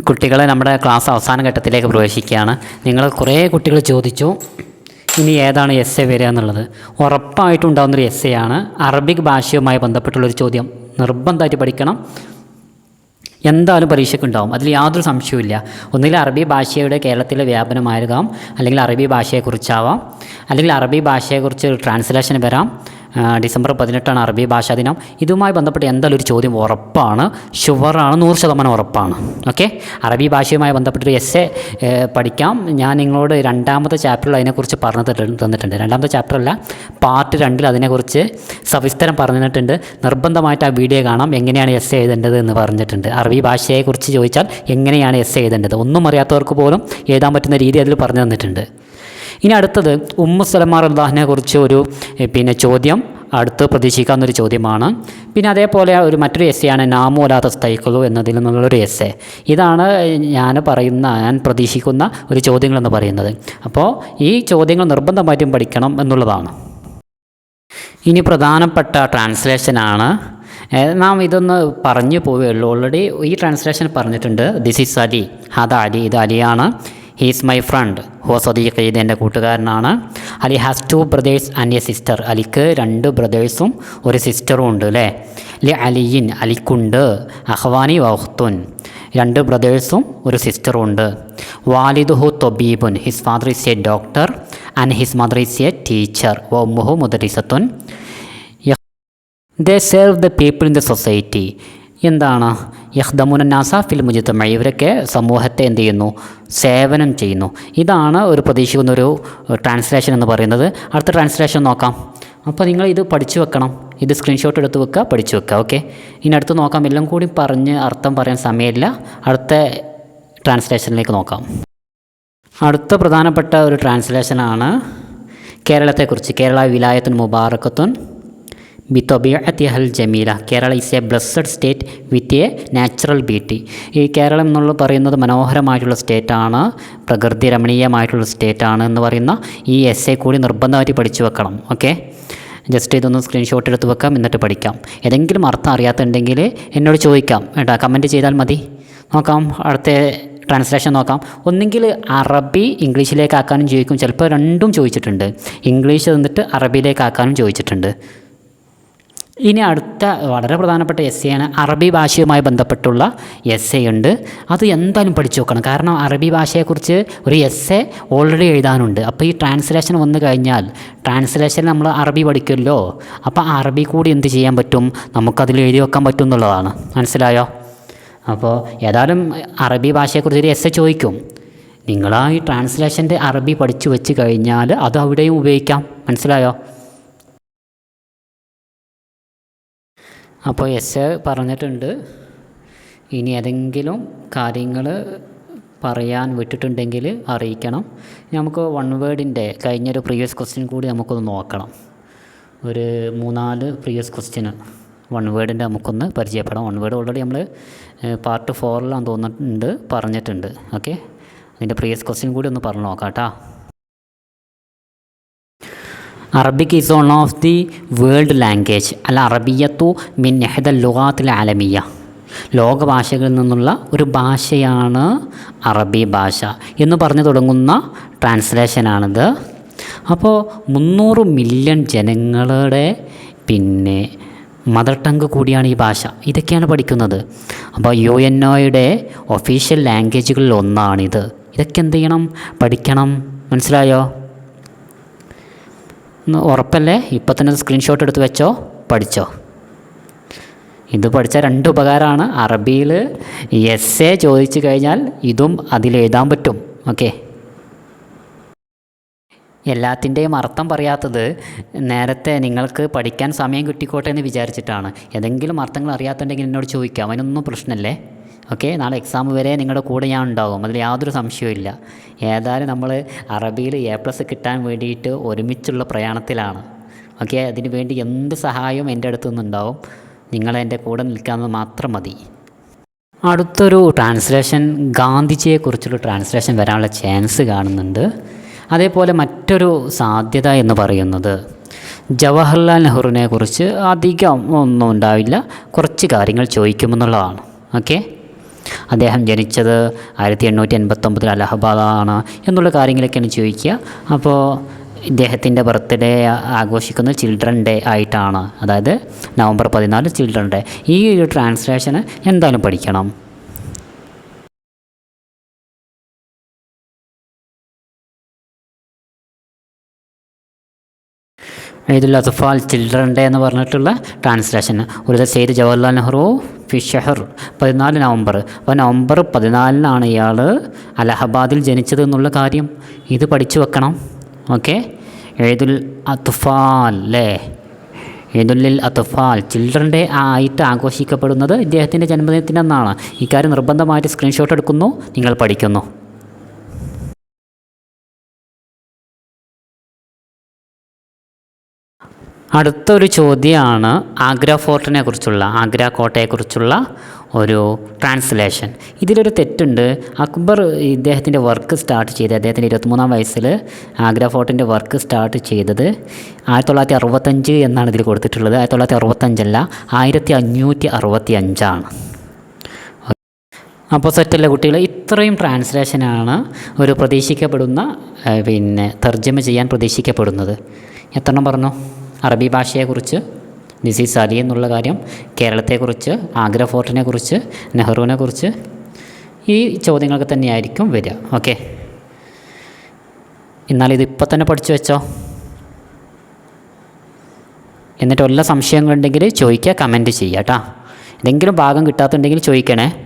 കുട്ടികളെ നമ്മുടെ ക്ലാസ് അവസാന ഘട്ടത്തിലേക്ക് പ്രവേശിക്കുകയാണ്. നിങ്ങൾ കുറേ കുട്ടികൾ ചോദിച്ചു ഇനി ഏതാണ് എസ് എ വരിക എന്നുള്ളത്? ഉറപ്പായിട്ടും ഉണ്ടാകുന്നൊരു എസ് എ ആണ്. അറബിക് ഭാഷയുമായി ബന്ധപ്പെട്ടുള്ളൊരു ചോദ്യം. നിർബന്ധമായിട്ട് പഠിക്കണം. എന്തായാലും പരീക്ഷയ്ക്ക് ഉണ്ടാവും അതിൽ യാതൊരു സംശയവുമില്ല. ഒന്നുകിൽ അറബി ഭാഷയുടെ കേരളത്തിലെ വ്യാപനമായിരിക്കാം അല്ലെങ്കിൽ അറബി ഭാഷയെക്കുറിച്ചാവാം അല്ലെങ്കിൽ അറബി ഭാഷയെക്കുറിച്ച് ട്രാൻസ്ലേഷൻ വരാം. ഡിസംബർ പതിനെട്ടാണ് അറബി ഭാഷാ ദിനം. ഇതുമായി ബന്ധപ്പെട്ട് എന്തായാലും ഒരു ചോദ്യം ഉറപ്പാണ്. ഷുവറാണ് നൂറ് ശതമാനം ഉറപ്പാണ്. ഓക്കെ? അറബി ഭാഷയുമായി ബന്ധപ്പെട്ടൊരു എസ് എ പഠിക്കാം. ഞാൻ നിങ്ങളോട് രണ്ടാമത്തെ ചാപ്റ്ററിൽ അതിനെക്കുറിച്ച് പറഞ്ഞു തന്നിട്ട് തന്നിട്ടുണ്ട്. രണ്ടാമത്തെ ചാപ്റ്ററല്ല പാർട്ട് രണ്ടിൽ അതിനെക്കുറിച്ച് സവിസ്തരം പറഞ്ഞു തന്നിട്ടുണ്ട്. നിർബന്ധമായിട്ട് ആ വീഡിയോ കാണാം. എങ്ങനെയാണ് എസ് എഴുതേണ്ടത് എന്ന് പറഞ്ഞിട്ടുണ്ട്. അറബി ഭാഷയെക്കുറിച്ച് ചോദിച്ചാൽ എങ്ങനെയാണ് എസ് എഴുതേണ്ടത്? ഒന്നും അറിയാത്തവർക്ക് പോലും എഴുതാൻ പറ്റുന്ന രീതി അതിൽ പറഞ്ഞു തന്നിട്ടുണ്ട്. ഇനി അടുത്തത് ഉമ്മു അള്ളാഹിനെ കുറിച്ച് ഒരു പിന്നെ ചോദ്യം. അടുത്ത് പ്രതീക്ഷിക്കാവുന്നൊരു ചോദ്യമാണ്. പിന്നെ അതേപോലെ ഒരു മറ്റൊരു എസ് ആണ് നാമോലാത്ത സ്തൈക്കുളു എന്നതിൽ നിന്നുള്ളൊരു എസ് ഇതാണ് ഞാൻ പറയുന്ന ഞാൻ പ്രതീക്ഷിക്കുന്ന ഒരു ചോദ്യങ്ങളെന്ന് പറയുന്നത്. അപ്പോൾ ഈ ചോദ്യങ്ങൾ നിർബന്ധമായിട്ടും പഠിക്കണം എന്നുള്ളതാണ്. ഇനി പ്രധാനപ്പെട്ട ട്രാൻസ്ലേഷനാണ്. നാം ഇതൊന്ന് പറഞ്ഞു പോവുകയുള്ളൂ. ഓൾറെഡി ഈ ട്രാൻസ്ലേഷൻ പറഞ്ഞിട്ടുണ്ട്. ദിസ് ഇസ് അലി ഹദ അലി. ഇത് അലിയാണ്. ഹീസ് മൈ ഫ്രണ്ട് ഹോ സദീഖ് ഇത് എന്റെ കൂട്ടുകാരനാണ്. Ali has two brothers and a sister അലിക്ക് രണ്ട് ബ്രദേഴ്സും ഒരു സിസ്റ്ററും ഉണ്ട് അല്ലേ ലി അലിയിൻ അലിക്കുണ്ട്. അഹ്വാനി വഹ്തുൻ. രണ്ട് ബ്രദേഴ്സും ഒരു സിസ്റ്ററും ഉണ്ട്. വാലിദുഹു തൊബീബുൻ. His father is a doctor and his mother is a teacher വമ്മുഹു മുദരിസത്തുൻ. They serve the people in the society എന്താണ്? യഹ്ദമുൻ നാസ ഫിൽ മുജിത്തമ ഇവരൊക്കെ സമൂഹത്തെ എന്ത് ചെയ്യുന്നു? സേവനം ചെയ്യുന്നു. ഇതാണ് ഒരു പ്രതീക്ഷിക്കുന്ന ഒരു ട്രാൻസ്ലേഷൻ എന്ന് പറയുന്നത്. അടുത്ത ട്രാൻസ്ലേഷൻ നോക്കാം. അപ്പോൾ നിങ്ങൾ ഇത് പഠിച്ചു വെക്കണം. ഇത് സ്ക്രീൻഷോട്ട് എടുത്ത് വെക്കുക പഠിച്ചു വെക്കുക. ഓക്കെ ഇനി അടുത്ത് നോക്കാം. എല്ലാം കൂടി പറഞ്ഞ് അർത്ഥം പറയാൻ സമയമില്ല. അടുത്ത ട്രാൻസ്ലേഷനിലേക്ക് നോക്കാം. അടുത്ത പ്രധാനപ്പെട്ട ഒരു ട്രാൻസ്ലേഷനാണ് കേരളത്തെക്കുറിച്ച്. കേരള വിലായത്തുൻ മുബാറക്കത്തുൻ ബിത്തൊബിയത്തിഹൽ Jameela. Kerala is a blessed state with a natural beauty ഈ കേരളം എന്നുള്ള പറയുന്നത് മനോഹരമായിട്ടുള്ള സ്റ്റേറ്റാണ് പ്രകൃതി രമണീയമായിട്ടുള്ള സ്റ്റേറ്റാണ് എന്ന് പറയുന്ന ഈ എസ് എ കൂടി നിർബന്ധമായിട്ട് പഠിച്ചു വെക്കണം. ഓക്കെ ജസ്റ്റ് ഇതൊന്ന് സ്ക്രീൻഷോട്ട് എടുത്ത് വെക്കാം എന്നിട്ട് പഠിക്കാം. ഏതെങ്കിലും അർത്ഥം അറിയാത്തുണ്ടെങ്കിൽ എന്നോട് ചോദിക്കാം. കേട്ടോ കമന്റ് ചെയ്താൽ മതി. നോക്കാം അടുത്ത ട്രാൻസ്ലേഷൻ നോക്കാം. ഒന്നെങ്കിൽ അറബി ഇംഗ്ലീഷിലേക്ക് ആക്കാനും ചോദിക്കും. ചിലപ്പോൾ രണ്ടും ചോദിച്ചിട്ടുണ്ട്. ഇംഗ്ലീഷ് തന്നിട്ട് അറബിയിലേക്ക് ആക്കാനും ചോദിച്ചിട്ടുണ്ട്. ഇനി അടുത്ത വളരെ പ്രധാനപ്പെട്ട എസ് ആണ്. അറബി ഭാഷയുമായി ബന്ധപ്പെട്ടുള്ള എസ് ഉണ്ട്. അത് എന്തായാലും പഠിച്ചു നോക്കണം. കാരണം അറബി ഭാഷയെക്കുറിച്ച് ഒരു എസ് ഓൾറെഡി എഴുതാനുണ്ട്. അപ്പോൾ ഈ ട്രാൻസ്ലേഷൻ വന്നു കഴിഞ്ഞാൽ ട്രാൻസ്ലേഷൻ നമ്മൾ അറബി പഠിക്കുമല്ലോ. അപ്പോൾ അറബി കൂടി എന്ത് ചെയ്യാൻ പറ്റും? നമുക്കതിൽ എഴുതി വെക്കാൻ പറ്റും എന്നുള്ളതാണ്. മനസ്സിലായോ? അപ്പോൾ ഏതായാലും അറബി ഭാഷയെക്കുറിച്ച് ഒരു എസ് ചോദിക്കും. നിങ്ങൾ ആ ഈ ട്രാൻസ്ലേഷന്റെ അറബി പഠിച്ചു വെച്ച് കഴിഞ്ഞാൽ അത് അവിടെയും ഉപയോഗിക്കാം. മനസ്സിലായോ? അപ്പോൾ എസ് പറഞ്ഞിട്ടുണ്ട്. ഇനി ഏതെങ്കിലും കാര്യങ്ങൾ പറയാൻ വിട്ടിട്ടുണ്ടെങ്കിൽ അറിയിക്കണം. നമുക്ക് വൺ വേർഡിന്റെ കഴിഞ്ഞൊരു പ്രീവിയസ് ക്വസ്റ്റ്യൻ കൂടി നമുക്കൊന്ന് നോക്കണം. ഒരു മൂന്നാൽ പ്രീവിയസ് ക്വസ്റ്റ്യന് വൺ വേർഡിന്റെ നമുക്കൊന്ന് പരിചയപ്പെടാം. വൺ വേർഡ് ഓൾറെഡി നമ്മൾ പാർട്ട് ഫോറിലാണ് തോന്നിട്ടുണ്ട് പറഞ്ഞിട്ടുണ്ട്. ഓക്കെ അതിന്റെ പ്രീവിയസ് ക്വസ്റ്റ്യൻ കൂടി ഒന്ന് പറഞ്ഞു നോക്കാം കേട്ടോ. Arabic is one of the world language അല്ല അറബിയത്തു മിൻ നെഹദ ലുഗാത്തിൽ ആലമിയ ലോകഭാഷകളിൽ നിന്നുള്ള ഒരു ഭാഷയാണ് അറബി ഭാഷ എന്ന് പറഞ്ഞു തുടങ്ങുന്ന ട്രാൻസ്ലേഷനാണിത് അപ്പോൾ മുന്നൂറ് മില്യൺ ജനങ്ങളുടെ പിന്നെ മദർ ടങ്ക് കൂടിയാണ് ഈ ഭാഷ. ഇതൊക്കെയാണ് പഠിക്കുന്നത്. അപ്പോൾ യു എൻ ഒയുടെ ഒഫീഷ്യൽ ലാംഗ്വേജുകളിൽ ഒന്നാണിത്. ഇതൊക്കെ എന്ത് ചെയ്യണം? പഠിക്കണം. മനസ്സിലായോ? ഉറപ്പല്ലേ? ഇപ്പം തന്നെ സ്ക്രീൻഷോട്ട് എടുത്ത് വെച്ചോ? പഠിച്ചോ? ഇത് പഠിച്ച രണ്ട് ഉപകാരമാണ്. അറബിയിൽ എസ് എ ചോദിച്ചു കഴിഞ്ഞാൽ ഇതും അതിലെഴുതാൻ പറ്റും. ഓക്കെ എല്ലാത്തിന്റെയും അർത്ഥം പറയാത്തത് നേരത്തെ നിങ്ങൾക്ക് പഠിക്കാൻ സമയം കിട്ടിക്കോട്ടെ എന്ന് വിചാരിച്ചിട്ടാണ്. ഏതെങ്കിലും അർത്ഥങ്ങൾ അറിയാത്തുണ്ടെങ്കിൽ എന്നോട് ചോദിക്കാം. അതിനൊന്നും പ്രശ്നമല്ലേ? ഓക്കെ നാളെ എക്സാം വരെ നിങ്ങളുടെ കൂടെ ഞാൻ ഉണ്ടാകും അതിൽ യാതൊരു സംശയവും ഇല്ല. ഏതായാലും നമ്മൾ അറബിയിൽ എ പ്ലസ് കിട്ടാൻ വേണ്ടിയിട്ട് ഒരുമിച്ചുള്ള പ്രയാണത്തിലാണ്. ഓക്കെ അതിന് വേണ്ടി എന്ത് സഹായവും എന്റെ അടുത്തു നിന്നുണ്ടാവും. നിങ്ങൾ എന്റെ കൂടെ നിൽക്കാമെന്ന് മാത്രം മതി. അടുത്തൊരു ട്രാൻസ്ലേഷൻ ഗാന്ധിജിയെക്കുറിച്ചുള്ള ട്രാൻസ്ലേഷൻ വരാനുള്ള ചാൻസ് കാണുന്നുണ്ട്. അതേപോലെ മറ്റൊരു സാധ്യത എന്ന് പറയുന്നത് ജവഹർലാൽ നെഹ്റുവിനെ കുറിച്ച് അധികം ഒന്നും ഉണ്ടാവില്ല. കുറച്ച് കാര്യങ്ങൾ ചോദിക്കുമെന്നുള്ളതാണ്. ഓക്കെ അദ്ദേഹം ജനിച്ചത് ആയിരത്തി എണ്ണൂറ്റി എൺപത്തൊമ്പതിൽ അലഹബാദാണ് എന്നുള്ള കാര്യങ്ങളൊക്കെയാണ് ചോദിക്കുക. അപ്പോൾ ഇദ്ദേഹത്തിന്റെ ബർത്ത്ഡേ ആഘോഷിക്കുന്ന ചിൽഡ്രൻ ഡേ ആയിട്ടാണ്. അതായത് നവംബർ പതിനാല് ചിൽഡ്രൻ ഡേ. ഈ ഒരു ട്രാൻസ്ലേഷന് എന്തായാലും പഠിക്കണം? ഈദുൽ അസഫാൽ ചിൽഡ്രൻ ഡേ എന്ന് പറഞ്ഞിട്ടുള്ള ട്രാൻസ്ലേഷൻ ഒരു സെയ്ദ് ജവഹർലാൽ നെഹ്റു ഫിഷഹർ പതിനാല് നവംബർ. അപ്പോൾ നവംബർ പതിനാലിനാണ് ഇയാൾ അലഹബാദിൽ ജനിച്ചത് എന്നുള്ള കാര്യം. ഇത് പഠിച്ചു വെക്കണം. ഓക്കെ? ഏതുൽ അത്ഫാൽ അല്ലേ? ഏതുല്ലിൽ അത്ഫാൽ. ചിൽഡ്രൻ ഡേ ആയിട്ട് ആഘോഷിക്കപ്പെടുന്നത് ഇദ്ദേഹത്തിന്റെ ജന്മദിനത്തിനെന്നാണ് ഇക്കാര്യം നിർബന്ധമായിട്ട് സ്ക്രീൻഷോട്ട് എടുക്കുന്നു. നിങ്ങൾ പഠിക്കുന്നു. അടുത്തൊരു ചോദ്യമാണ് ആഗ്ര ഫോർട്ടിനെ കുറിച്ചുള്ള ആഗ്ര കോട്ടയെക്കുറിച്ചുള്ള ഒരു ട്രാൻസ്ലേഷൻ ഇതിലൊരു തെറ്റുണ്ട്. അക്ബർ ഇദ്ദേഹത്തിന്റെ വർക്ക് സ്റ്റാർട്ട് ചെയ്ത് അദ്ദേഹത്തിന്റെ ഇരുപത്തിമൂന്നാം വയസ്സിൽ ആഗ്ര ഫോർട്ടിന്റെ വർക്ക് സ്റ്റാർട്ട് ചെയ്തത് ആയിരത്തി തൊള്ളായിരത്തി അറുപത്തഞ്ച് എന്നാണ് ഇതിൽ കൊടുത്തിട്ടുള്ളത്. ആയിരത്തി തൊള്ളായിരത്തി അറുപത്തഞ്ചല്ല ആയിരത്തി അഞ്ഞൂറ്റി അറുപത്തി അഞ്ചാണ് അപ്പോൾ സെറ്റല്ല കുട്ടികൾ ഇത്രയും ട്രാൻസ്ലേഷനാണ് ഒരു പ്രതീക്ഷിക്കപ്പെടുന്ന പിന്നെ തർജമ ചെയ്യാൻ പ്രതീക്ഷിക്കപ്പെടുന്നത്. എത്രണ്ണം പറഞ്ഞു? അറബി ഭാഷയെക്കുറിച്ച് നിസീസ് അലി എന്നുള്ള കാര്യം കേരളത്തെക്കുറിച്ച് ആഗ്ര ഫോർട്ടിനെ കുറിച്ച് നെഹ്റുവിനെ കുറിച്ച് ഈ ചോദ്യങ്ങളൊക്കെ തന്നെയായിരിക്കും വരിക. ഓക്കെ? എന്നാൽ ഇത് ഇപ്പം തന്നെ പഠിച്ചു വെച്ചോ? എന്നിട്ട് വല്ല സംശയങ്ങളുണ്ടെങ്കിൽ ചോദിക്കുക കമന്റ് ചെയ്യുക കേട്ടോ. എന്തെങ്കിലും ഭാഗം കിട്ടാത്തുണ്ടെങ്കിൽ ചോദിക്കണേ.